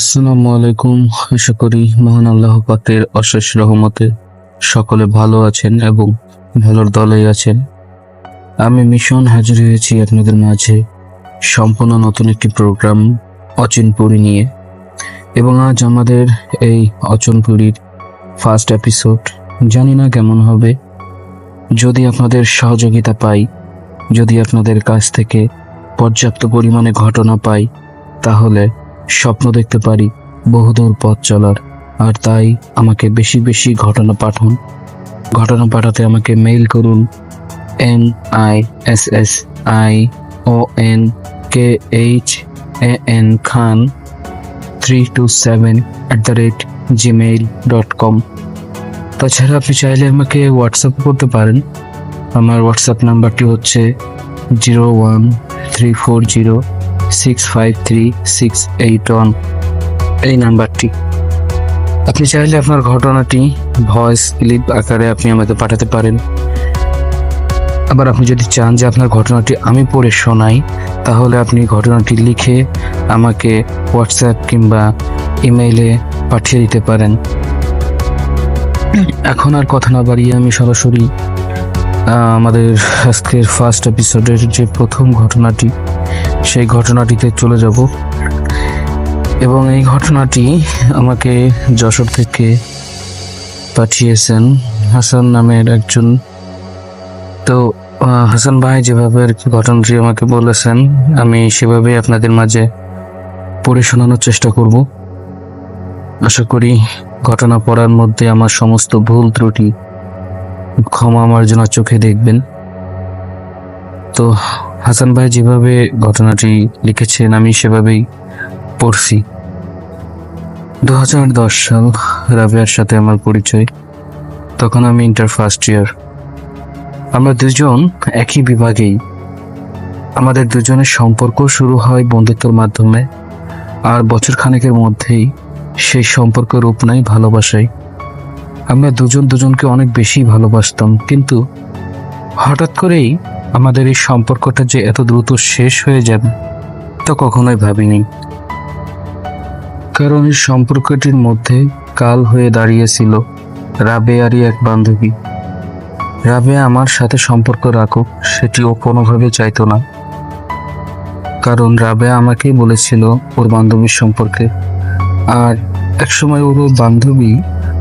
আসসালামু আলাইকুম। আশা করি মহান আল্লাহ পাকের অশেষ রহমতে সকলে ভালো আছেন এবং ভালোর দলেই আছেন। আমি মিশন হাজির হয়েছি আপনাদের মাঝে সম্পূর্ণ নতুন একটি প্রোগ্রাম অচিনপুরি নিয়ে। এবং আজ আমাদের এই অচনপুরীর ফার্স্ট এপিসোড জানি না কেমন হবে। যদি আপনাদের সহযোগিতা পাই, যদি আপনাদের কাছ থেকে পর্যাপ্ত পরিমাণে ঘটনা পাই, তাহলে স্বপ্ন দেখতে পারি বহুদূর পথ চলার। আর তাই আমাকে বেশি বেশি ঘটনা পাঠান। ঘটনা পাঠাতে আমাকে মেইল করুন। N I S S I O N K H A N Khan three two seven at the rate Gmail dot com তাছাড়া আপনি চাইলে আমাকে হোয়াটসঅ্যাপ করতে পারেন। আমার হোয়াটসঅ্যাপ নাম্বারটি হচ্ছে zero one three four zero six five three six eight one এই নাম্বারটি। আপনি চাইলে আপনার ঘটনাটি ভয়েস ক্লিপ আকারে আপনি আমাকে পাঠাতে পারেন। আবার আপনি যদি চান যে আপনার ঘটনাটি আমি পড়ে শোনাই, তাহলে আপনি ঘটনাটি লিখে আমাকে হোয়াটসঅ্যাপ কিংবা ইমেইলে পাঠিয়ে দিতে পারেন। এখন আর কথা না বাড়িয়ে আমি সরাসরি আমাদের আজকের ফার্স্ট এপিসোডের যে প্রথম ঘটনাটি, সেই ঘটনাটিতে চলে যাব। এবং এই ঘটনাটি আমাকে যশোর থেকে পাঠিয়েছেন হাসান নামের একজন। তো হাসান ভাই, যেভাবে আর কি ঘটনাটি আমাকে বলেছেন, আমি সেভাবেই আপনাদের মাঝে পড়ে শোনানোর চেষ্টা করব। আশা করি ঘটনা পড়ার মধ্যে আমার সমস্ত ভুল ত্রুটি ক্ষমা আমার জন্য চোখে দেখবেন। তো হাসান ভাই যেভাবে ঘটনাটি লিখেছেন, আমি সেভাবেই পড়ছি। দু হাজার দশ সাল রাবিয়ার সাথে আমার পরিচয়। তখন আমি ইন্টার ফার্স্ট ইয়ার আমরা দুজন একই বিভাগেই। আমাদের দুজনের সম্পর্ক শুরু হয় বন্ধুত্বের মাধ্যমে। আর বছর খানেকের মধ্যেই সেই সম্পর্ক রূপ নেয় ভালোবাসায়। আমরা দুজন দুজনকে অনেক বেশি ভালোবাসতাম, কিন্তু হঠাৎ করেই আমাদের এই সম্পর্কটা যে এত দ্রুত শেষ হয়ে যাবে তা কখনোই ভাবিনি। কারণ এই সম্পর্কটির মধ্যে কাল হয়ে দাঁড়িয়েছিল রাবেয়ারই এক বান্ধবী। রাবে আমার সাথে সম্পর্ক রাখুক, সেটি ও কোনোভাবে চাইতো না। কারণ রাবে আমাকেই বলেছিল ওর বান্ধবীর সম্পর্কে। আর একসময় ওর বান্ধবী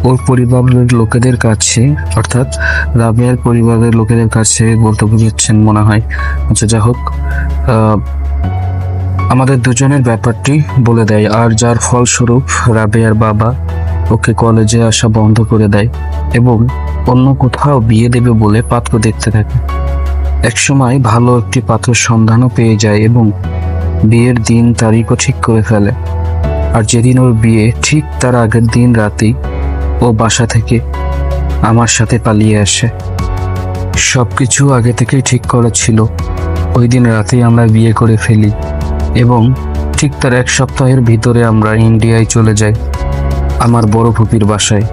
ওর পরিবারের লোকেদের কাছে, অর্থাৎ রাবেয়ার পরিবারের লোকেদের কাছে বলতে বুঝাচ্ছেন মনে হয়। আচ্ছা যা হোক আমাদের দুজনের ব্যাপারটি বলে দেয়, আর যার ফলস্বরূপ রাবেয়ার বাবা ওকে কলেজে আসা বন্ধ করে দেয় এবং অন্য কোথাও বিয়ে দেবে বলে পাত্র দেখতে থাকে। একসময় ভালো একটি পাত্র সন্ধানও পেয়ে যায় এবং বিয়ের দিন তারিখও ঠিক করে ফেলে। আর যেদিন ওর বিয়ে, ঠিক তার আগের দিন রাতেই ও বাসা থেকে আমার সাথে পালিয়ে আসে। সব কিছু আগে থেকেই ঠিক করা ছিল। ওই দিন রাতেই আমরা বিয়ে করে ফেলি এবং ঠিক তার এক সপ্তাহের ভিতরে আমরা ইন্ডিয়ায় চলে যাই আমার বড় ফুপির বাসায়।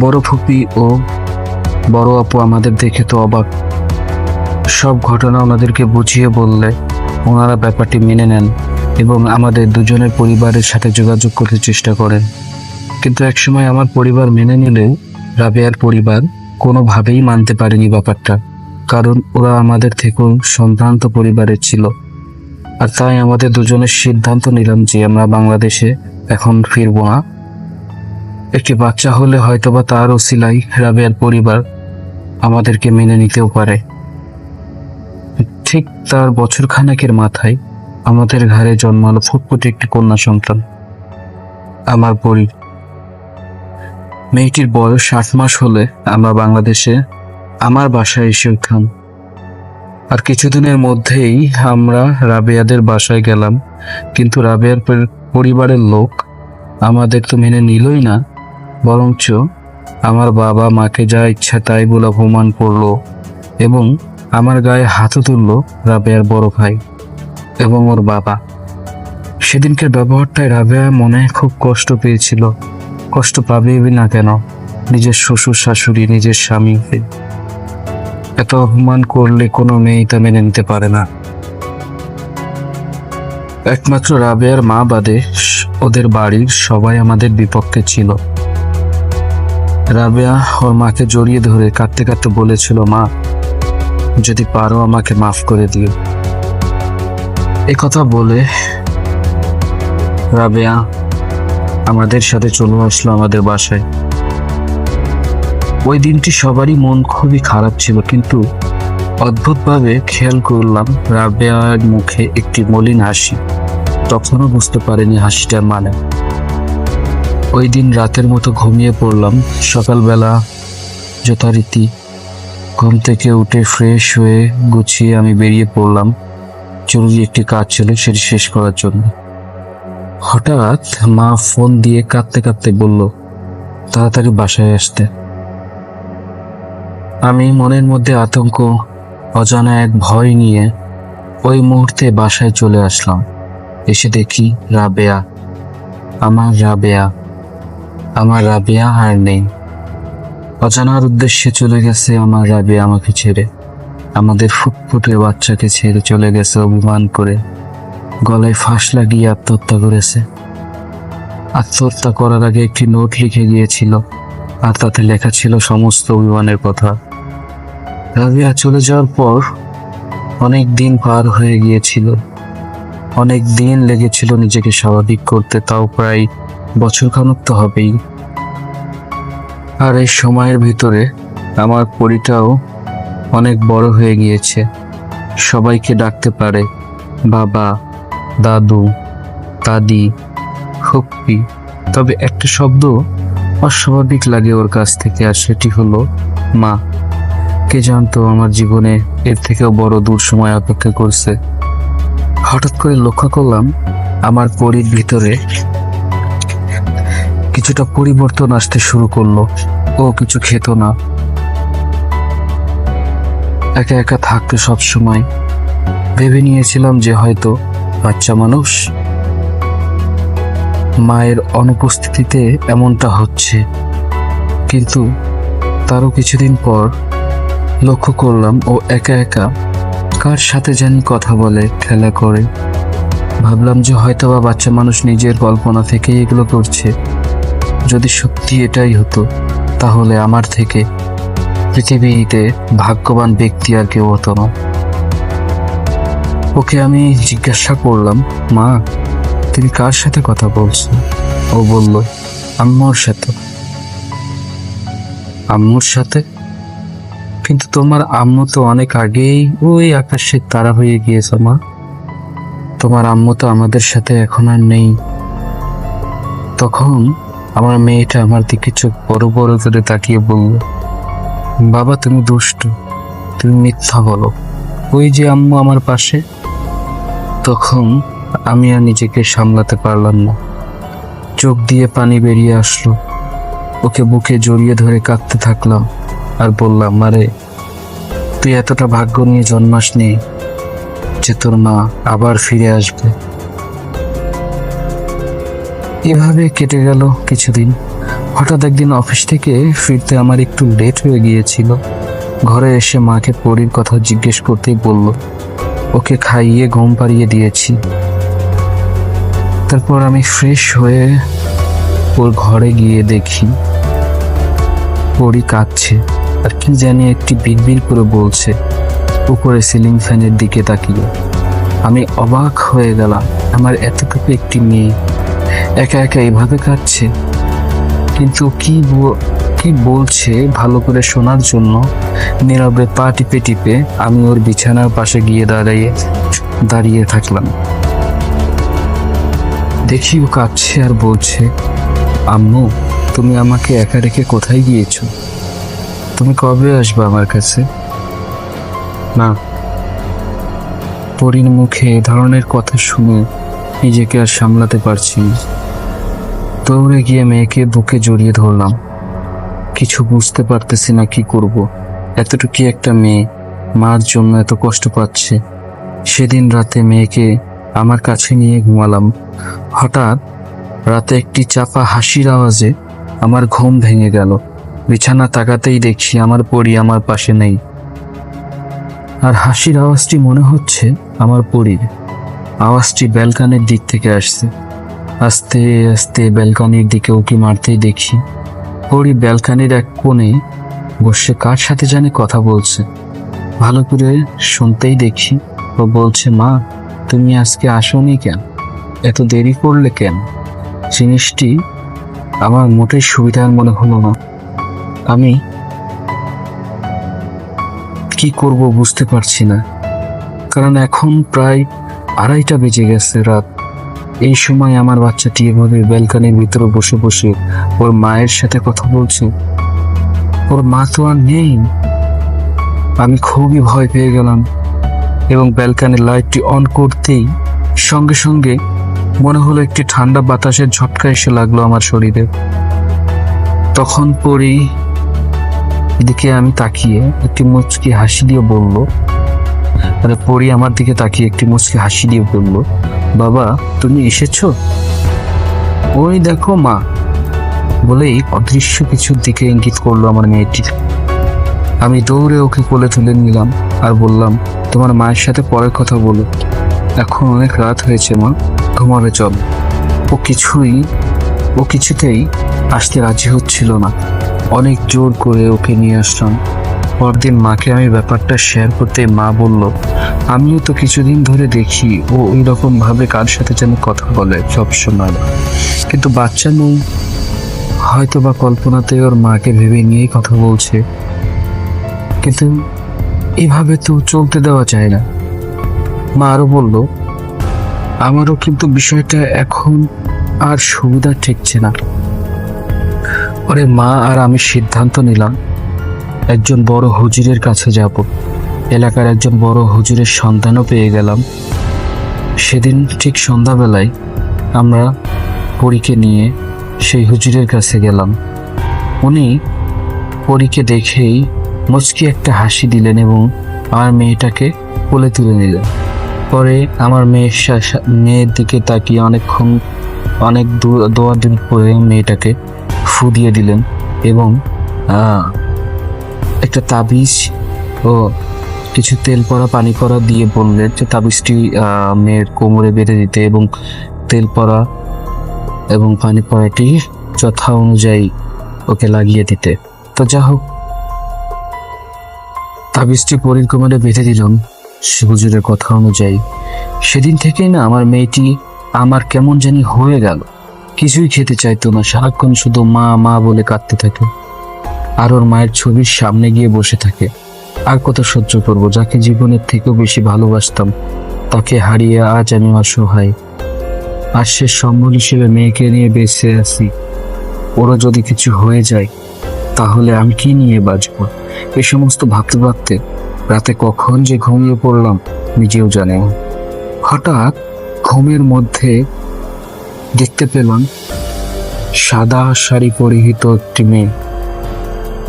বড় ফুপি ও বড় আপু আমাদের দেখে তো অবাক। সব ঘটনা ওনাদেরকে বুঝিয়ে বললে ওনারা ব্যাপারটি মেনে নেন এবং আমাদের দুজনের পরিবারের সাথে যোগাযোগ করতে চেষ্টা করেন। কিন্তু একসময় আমার পরিবার মেনে নিলেও রাবেয়ার পরিবার কোনোভাবেই মানতে পারেনি ব্যাপারটা, কারণ ওরা আমাদের থেকেও সম্ভ্রান্ত পরিবারের ছিল। আর তাই আমাদের দুজনের সিদ্ধান্ত নিলাম যে আমরা বাংলাদেশে এখন ফিরবো না। একটি বাচ্চা হলে হয়তোবা তার ওসিলাই রাবেয়ার পরিবার আমাদেরকে মেনে নিতেও পারে। ঠিক তার বছর খানেকের মাথায় আমাদের ঘরে জন্মালো ফুটফুটে একটি কন্যা সন্তান। আমার পরি মেয়েটির বয়স আট মাস হলে আমরা বাংলাদেশে আমার বাসায় এসে উঠলাম। আর কিছুদিনের মধ্যেই আমরা রাবেয়াদের বাসায় গেলাম। কিন্তু রাবেয়ার পরিবারের লোক আমাদের তো মেনে নিলই না। বরঞ্চ আমার বাবা মাকে যা ইচ্ছা তাই বলে অপমান করল এবং আমার গায়ে হাতও তুললো রাবেয়ার বড় ভাই এবং ওর বাবা। সেদিনকার ব্যবহারটায় রাবেয়া মনে খুব কষ্ট পেয়েছিল। কষ্ট পাবে না কেন? নিজের শ্বশুর, শাশুড়ি, নিজের স্বামীকে এত অপমান করলে কোনো মেয়েই তা মেনে নিতে পারে না। একমাত্র রাবেয়ার মা বাদে ওদের বাড়ির সবাই আমাদের বিপক্ষে ছিল। রাবেয়া ওর মাকে জড়িয়ে ধরে কাঁদতে কাঁদতে বলেছিল, মা, যদি পারো আমাকে মাফ করে দিও। এ কথা বলে রাবেয়া আমাদের সাথে চলে আসলো আমাদের বাসায়। ওই দিনটি সবারই মন খুবই খারাপ ছিল, কিন্তু অদ্ভুতভাবে খেয়াল করলাম রাবেয়ার মুখে একটি মলিন হাসি। তখনও বুঝতে পারিনি হাসিটার মানে। ওই দিন রাতের মতো ঘুমিয়ে পড়লাম। সকালবেলা যথারীতি ঘুম থেকে উঠে ফ্রেশ হয়ে গুছিয়ে আমি বেরিয়ে পড়লাম। জরুরি একটি কাজ ছিল, সেটি শেষ করার জন্য। হঠাৎ মা ফোন দিয়ে কাঁদতে কাঁদতে বলল, তাড়াতাড়ি বাসায় আসতে। আমি মনের মধ্যে আতঙ্ক, অজানা এক ভয় নিয়ে ওই মুহূর্তে বাসায় চলে আসলাম। এসে দেখি রাবেয়া, আমার রাবেয়া আমার রাবেয়া আর নেই। অজানার উদ্দেশ্যে চলে গেছে আমার রাবেয়া আমাকে ছেড়ে। আমাদের ফুটফুটে বাচ্চাকে ছেড়ে চলে গেছে অভিমান করে। গলায় ফাঁস লাগিয়ে আত্মহত্যা করেছে। আত্মহত্যা করার আগে একটি নোট লিখে গিয়েছিল, আর তাতে লেখা ছিল সমস্ত অভিমানের কথা। রাবিয়া চলে যাওয়ার পর অনেক দিন পার হয়ে গিয়েছিল। অনেক দিন লেগেছিল নিজেকে স্বাভাবিক করতে, তাও প্রায় বছর খানুক তো হবেই। আর এই সময়ের ভিতরে আমার পরিটাও অনেক বড় হয়ে গিয়েছে। সবাইকে ডাকতে পারে, বাবা। দাদু, দাদি, খুপ্পি। তবে একটা শব্দ অস্বাভাবিক লাগে ওর কাছ থেকে আর সেটি হলো মা। কে জানতো আমার জীবনে এর থেকেও বড় দূর সময় অপেক্ষা করছে। হঠাৎ করে লক্ষ্য করলাম আমার পরির ভিতরে কিছুটা পরিবর্তন আসতে শুরু করল। ও কিছু খেত না। একা একা থাকতো সব সময় ভেবে নিয়েছিলাম যে হয়তো বাচ্চা মানুষ, মায়ের অনুপস্থিতিতে এমনটা হচ্ছে। কিন্তু তারও কিছুদিন পর লক্ষ্য করলাম ও একা একা কার সাথে জানি কথা বলে, খেলা করে। ভাবলাম যে হয়তো বা বাচ্চা মানুষ নিজের কল্পনা থেকেই এগুলো করছে। যদি সত্যি এটাই হতো, তাহলে আমার থেকে পৃথিবীতে ভাগ্যবান ব্যক্তি আর কেউ হতো না। ওকে আমি জিজ্ঞাসা করলাম, মা, তুমি কার সাথে কথা বলছো? ও বলল, আম্মুর সাথে। আম্মুর সাথে? কিন্তু তোমার আম্মু তো অনেক আগেই ওই আকাশের তারা হয়ে গিয়েছে, মা। তোমার আম্মু তো আমাদের সাথে এখন আর নেই। তখন আমার মেয়েটা আমার দিকে চোখ বড় বড় করে তাকিয়ে বলল, বাবা, তুমি দুষ্ট। তুমি মিথ্যা বলো। ওই যে আম্মু আমার পাশে তখন আমি আর নিজেকে সামলাতে পারলাম না। চোখ দিয়ে পানি বেরিয়ে আসলো। ওকে বুকে জড়িয়ে ধরে কাঁদতে থাকলাম আর বললাম মারে তুই এতটা ভাগ্য নিয়ে জন্মাস জন্মাসনি যে তোর মা আবার ফিরে আসবে। এভাবে কেটে গেল কিছুদিন। হঠাৎ একদিন অফিস থেকে ফিরতে আমার একটু লেট হয়ে গিয়েছিল। ঘরে এসে মাকে পরির কথা জিজ্ঞেস করতেই বলল ওকে খাইয়ে, ঘুম পাড়িয়ে দিয়েছি। তারপর আমি ফ্রেশ হয়ে ওর ঘরে গিয়ে দেখি পরি কাঁদছে। আর কি জানি একটি বিড়বিড় করে বলছে, উপরে সিলিং ফ্যানের দিকে তাকিয়ে। আমি অবাক হয়ে গেলাম, আমার এতটুকু একটি মেয়ে। একা একা এভাবে কাঁদছে। কিন্তু কি কি বলছে, ভালো করে শোনার জন্য। নীরবে পা টিপে টিপে আমি ওর বিছানার পাশে গিয়ে দাঁড়িয়ে দাঁড়িয়ে থাকলাম। দেখি ও কাঁদছে আর বলছে, আম্মু, তুমি আমাকে একা রেখে কোথায় গিয়েছো? তুমি কবে আসবে আমার কাছে? না। পরির মুখে এ ধরনের কথা শুনে নিজেকে আর সামলাতে পারছি না। দৌড়ে গিয়ে মেয়েকে বুকে জড়িয়ে ধরলাম। কিছু বুঝতে পারতেছি না কি করব। এতটুকু একটা মেয়ে, মার জন্য এত কষ্ট পাচ্ছে। সেদিন রাতে মেয়েকে আমার কাছে নিয়ে ঘুমালাম। হঠাৎ রাতে একটি চাপা হাসির আওয়াজে আমার ঘুম ভেঙে গেল। বিছানা তাকাতেই দেখছি আমার পরি আমার পাশে নেই। আর হাসির আওয়াজটি মনে হচ্ছে আমার পরীর। আওয়াজটি ব্যালকানির দিক থেকে আসছে। আস্তে আস্তে ব্যালকানির দিকে উকি মারতেই দেখি পরি ব্যালকানির এক কোণে বসে কার সাথে জানি কথা বলছে? ভালো করে শুনতেই দেখি, ও বলছে, মা, তুমি আজকে আসোনি কেন? এত দেরি করলে কেন? জিনিসটি আমার মোটেই সুবিধার মনে হলো না। আমি কি করব বুঝতে পারছি না। কারণ এখন প্রায় আড়াইটা বেজে গেছে রাত। এই সময় আমার বাচ্চাটি এভাবে ব্যালকানির ভিতরে বসে বসে ওর মায়ের সাথে কথা বলছে। ওর মা তো আর নেই। আমি খুবই ভয় পেয়ে গেলাম এবং ব্যালকানির লাইটটি অন করতেই সঙ্গে সঙ্গে মনে হলো একটি ঠান্ডা বাতাসের ঝটকা এসে লাগল আমার শরীরে। তখন পরি দিকে আমি তাকিয়ে একটি মুচকি হাসি দিয়ে বলল আরে পরি আমার দিকে তাকিয়ে একটি মুচকি হাসি দিয়ে বলল, বাবা, তুমি এসেছ? ওই দেখো মা। বলেই অদৃশ্য কিছুর দিকে ইঙ্গিত করল আমার মেয়েটি। আমি দৌড়ে ওকে কোলে তুলে নিলাম আর বললাম, তোমার মায়ের সাথে পরে কথা বলো। এখন অনেক রাত হয়েছে মা, ঘুমাবে চল। ও কিছুই, ও কিছুতেই আসতে রাজি হচ্ছিল না। অনেক জোর করে ওকে নিয়ে আসলাম। পরদিন মাকে আমি ব্যাপারটা শেয়ার করতে মা বলল, আমিও তো কিছুদিন ধরে দেখি ও ওই ভাবে কার সাথে যেন কথা বলে সবসময়। কিন্তু বাচ্চা নেই। হয়তো বা কল্পনাতে ওর মাকে ভেবে নিয়েই কথা বলছে। কিন্তু এভাবে তো চলতে দেওয়া যায় না। মা আরও বলল, আমারও কিন্তু বিষয়টা এখন আর সুবিধা ঠেকছে না। ওরে মা, আর আমি সিদ্ধান্ত নিলাম একজন বড় হুজুরের কাছে যাব। এলাকার একজন বড় হুজুরের সন্ধানও পেয়ে গেলাম। সেদিন ঠিক সন্ধ্যাবেলায় আমরা পরীকে নিয়ে সেই হুজুরের কাছে গেলাম। উনি পরীকে দেখেই মুচকি একটা হাসি দিলেন এবং আমার মেয়েটাকে কোলে তুলে নিলেন। পরে আমার মেয়ের মেয়ের দিকে তাকিয়ে অনেকক্ষণ, অনেক দু- দোয়াদুরি করে মেয়েটাকে ফু দিয়ে দিলেন এবং একটা তাবিজ ও কিছু তেল পরা পানি পরা দিয়ে বললেন যে তাবিজটি মেয়ের কোমরে বেঁধে দিতে এবং তেল পরা এবং পানি পরাটি যথা অনুযায়ী ওকে লাগিয়ে দিতে। তো যা হোক, তাবিজটি পরীর কোমরে বেঁধে দিলাম হুজুরের কথা অনুযায়ী। সেদিন থেকেই না আমার মেয়েটি আমার কেমন জানি হয়ে গেল। কিছুই খেতে চাইতো না, সারাক্ষণ শুধু মা মা বলে কাঁদতে থাকে। আর ওর মায়ের ছবির সামনে গিয়ে বসে থাকে। আর কত সহ্য করব, যাকে জীবনের থেকেও বেশি ভালোবাসতাম, তাকে হারিয়ে আজ আমি অসহায়। আর সে সম্বল হিসেবে মেয়েকে নিয়ে বেঁচে আছি। ওরও যদি কিছু হয়ে যায়, তাহলে আমি কি নিয়ে বাঁচবো? এই সমস্ত ভাবতে ভাবতে রাতে কখন যে ঘুমিয়ে পড়লাম, নিজেও জানে হঠাৎ ঘুমের মধ্যে দেখতে পেলাম সাদা শাড়ি পরিহিত একটি মেয়ে।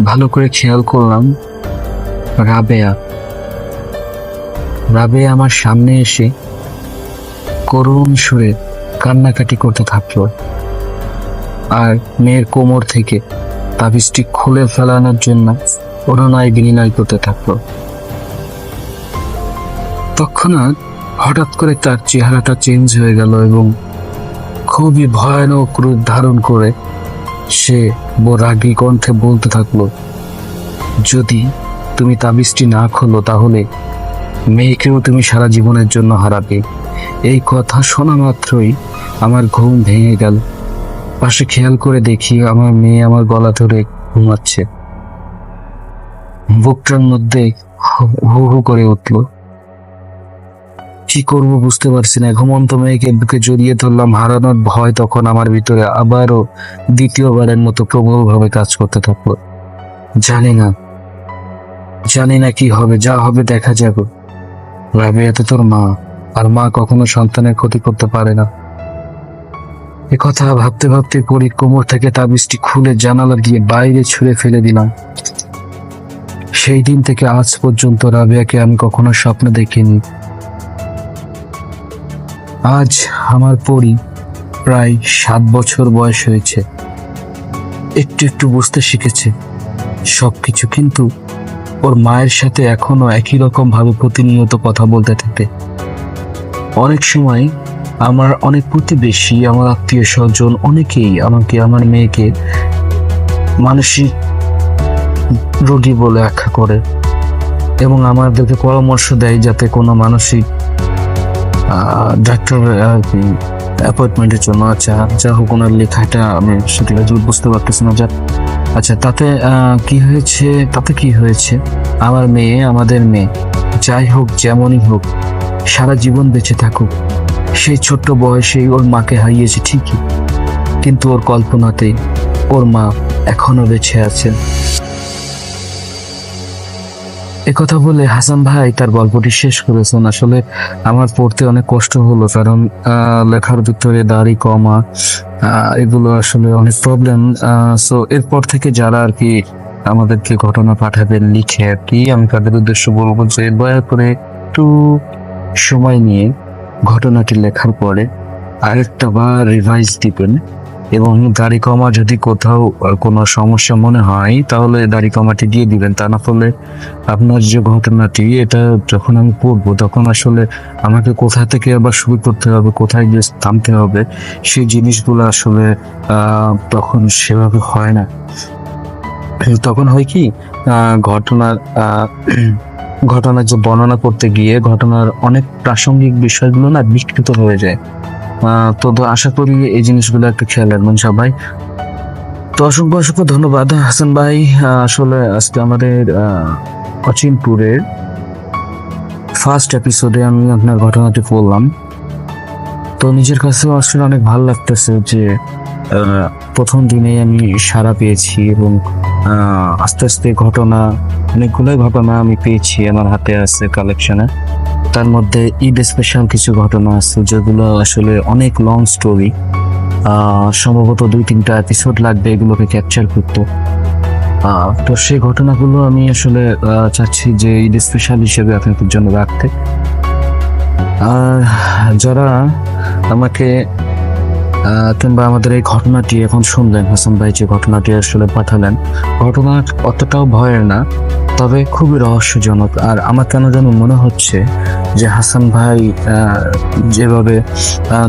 ভালো করে খেয়াল করলাম, রাবেয়া। রাবেয়া আমার সামনে এসে করুণ সুরে কান্নাকাটি করতে থাকল আর মেয়ের কোমর থেকে তাবিজটি খুলে ফেলানোর জন্য অনুনয় বিনিময় করতে থাকল। তৎক্ষণাৎ হঠাৎ করে তার চেহারাটা চেঞ্জ হয়ে গেল এবং খুবই ভয়ানক রূপ ধারণ করে সে রাগী কণ্ঠে বলতে থাকল, যদি তুমি তাবিজটি না খোলো, তাহলে মেয়েকেও তুমি সারা জীবনের জন্য হারাবে। এই কথা শোনা মাত্রই আমার ঘুম ভেঙে গেল। পাশে খেয়াল করে দেখি আমার মেয়ে আমার গলা ধরে ঘুমাচ্ছে। বুকটার মধ্যে হু হু করে উঠল। কি করব বুঝতে পারছি না। ঘুমন্ত মেয়েকে বুকে জড়িয়ে ধরলাম, হারানোর ভয় তখন আমার ভিতরে। আবারও দ্বিতীয়বারের মতো প্রবলভাবে কাজ করতে থাকল। জানি না জানি না কি হবে, যা হবে দেখা যাবে রাবেয়া তো তোর মা, আর মা কখনো সন্তানের ক্ষতি করতে পারে না। এ কথা ভাবতে ভাবতে পরি কোমর থেকে তাবিজটি খুলে জানালা দিয়ে বাইরে ছুঁড়ে ফেলে দিলাম। সেই দিন থেকে আজ পর্যন্ত রাবেয়াকে আমি কখনো স্বপ্ন দেখিনি। আজ আমার পরি প্রায় সাত বছর বয়স হয়েছে। একটু একটু বুঝতে শিখেছে সব কিছু কিন্তু ওর মায়ের সাথে এখনও একই রকম ভাবে প্রতিনিয়ত কথা বলতে থাকে। অনেক সময় আমার অনেক প্রতিবেশী, আমার আত্মীয় স্বজন অনেকেই আমাকে, আমার মেয়েকে মানসিক রোগী বলে আখ্যা করে এবং আমাদেরকে পরামর্শ দেয় যাতে কোনো মানসিক ডাক্তার অ্যাপয়েন্টমেন্টের জন্য আচ্ছা যা হোক ওনার লেখাটা আমি সেটা বুঝতে পারতেছি না যা আচ্ছা তাতে কি হয়েছে? তাতে কি হয়েছে? আমার মেয়ে, আমাদের মেয়ে, যাই হোক, যেমনই হোক, সারা জীবন বেঁচে থাকুক। সেই ছোট্ট বয়সেই ওর মাকে হারিয়েছে, ঠিকই। কিন্তু ওর কল্পনাতেই ওর মা এখনও বেঁচে আছেন। কথা বলে হাসান ভাই তার গল্পটি শেষ করেছেন। আসলে আমার পড়তে অনেক কষ্ট হলো, কারণ লেখার ভিতরে দাড়ি, কমা এগুলো আসলে অনেক প্রবলেম সো এরপর থেকে যারা আর কি আমাদেরকে ঘটনা পাঠাবেন, লিখে আর কি, আমি তাদের উদ্দেশ্য বলব যে দয়া করে একটু সময় নিয়ে ঘটনাটি লেখার পরে আরেকটা বার রিভাইজ দিবেন। এবং দাড়ি কমা যদি কোথাও কোনো সমস্যা মনে হয়, তাহলে দাড়ি কমাটি দিয়ে দিবেন। তা না হলে আপনার যে ঘটনাটি, এটা যখন আমি পড়ব, তখন আসলে আমাকে কোথা থেকে আবার শুরু করতে হবে, কোথায় গিয়ে থামতে হবে, সেই জিনিসগুলো আসলে তখন সেভাবে হয় না। তখন হয় কি ঘটনার ঘটনার যে বর্ণনা করতে গিয়ে ঘটনার অনেক প্রাসঙ্গিক বিষয়গুলো না বিকৃত হয়ে যায়। তো আশা করি এই জিনিসগুলো একটু খেয়াল রাখবেন সবাই। তো অসংখ্য অসংখ্য ধন্যবাদ, হাসান ভাই। আসলে আজকে আমাদের অচিনপুরের ফার্স্ট এপিসোডে আমি আপনার ঘটনাটি বললাম। তো নিজের কাছেও আসলে অনেক ভালো লাগতেছে যে প্রথম দিনে আমি সাড়া পেয়েছি এবং আস্তে আস্তে ঘটনা, অনেকগুলোই ঘটনা আমি পেয়েছি আমার হাতে আছে কালেকশনে তার মধ্যে ঈদ স্পেশাল কিছু ঘটনা আছে, যেগুলো আসলে অনেক লং স্টোরি সম্ভবত দুই তিনটা এপিসোড লাগবে এগুলোকে ক্যাপচার করতে। তো সেই ঘটনাগুলো আমি আসলে চাচ্ছি যে ঈদ স্পেশাল হিসেবে আপনাদের জন্য রাখতে। আর যারা আমাকে কিংবা আমাদের এই ঘটনাটি এখন শুনলেন, হাসান ভাই যে ঘটনাটি আসলে পাঠালেন, ঘটনা অতটাও ভয়ের না, তবে খুবই রহস্যজনক। আর আমার কেন যেন মনে হচ্ছে যে হাসান ভাই যেভাবে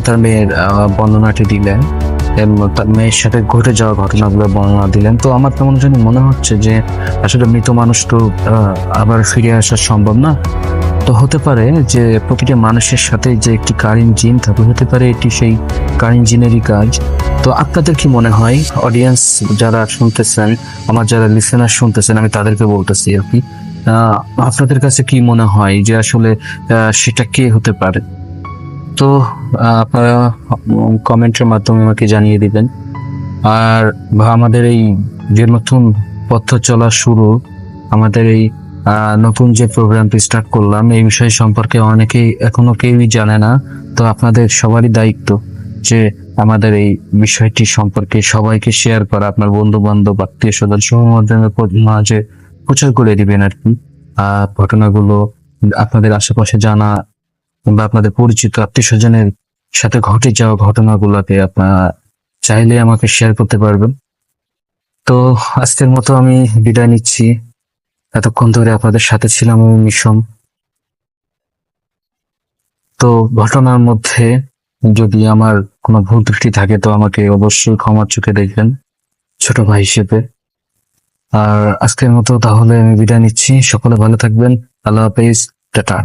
তার মেয়ের বর্ণনাটি দিলেন তার মেয়ের সাথে ঘটে যাওয়া ঘটনাগুলো বর্ণনা দিলেন, তো আমার কেমন যেন মনে হচ্ছে যে আসলে মৃত মানুষ তো আবার ফিরে আসা সম্ভব না। তো হতে পারে যে প্রতিটা মানুষের সাথে যে একটি কারিন জিন থাকে হতে পারে এটি সেই কারিন জিনেরই কাজ। তো আপনাদের কি মনে হয়? অডিয়েন্স যারা শুনতেছেন, আমার যারা লিসেনার শুনতেছেন, আমি তাদেরকে বলতেছি আর কি। আপনাদের কাছে কি মনে হয় যে আসলে সেটা কে হতে পারে? তো আপনারা কমেন্টের মাধ্যমে আমাকে জানিয়ে দিবেন। আর আমাদের এই যে নতুন পথ চলা শুরু, আমাদের এই নতুন যে প্রোগ্রামটি স্টার্ট করলাম, এই বিষয় সম্পর্কে অনেকেই এখনও কেউই জানে না। তো আপনাদের সবারই দায়িত্ব যে আমাদের এই বিষয়টি সম্পর্কে সবাইকে শেয়ার করা, আপনার বন্ধু বান্ধব আত্মীয় স্বজন সমাজের মাঝে প্রচার করে দিবেন আর কি। ঘটনাগুলো আপনাদের আশেপাশে জানা কিংবা আপনাদের পরিচিত আত্মীয় স্বজনের সাথে ঘটে যাওয়া ঘটনাগুলোকে আপনারা চাইলে আমাকে শেয়ার করতে পারবেন। তো আজকের মতো আমি বিদায় নিচ্ছি। এতক্ষণ ধরে আপনাদের সাথে ছিলাম আমি মিশম। তো ঘটনার মধ্যে যদি আমার কোনো ভুল ত্রুটি থাকে তো আমাকে অবশ্যই ক্ষমার চোখে দেখবেন, ছোট ভাই হিসেবে। আর আজকের মতো তাহলে আমি বিদায় নিচ্ছি। সকলে ভালো থাকবেন। আল্লাহ হাফেজ। টাটা।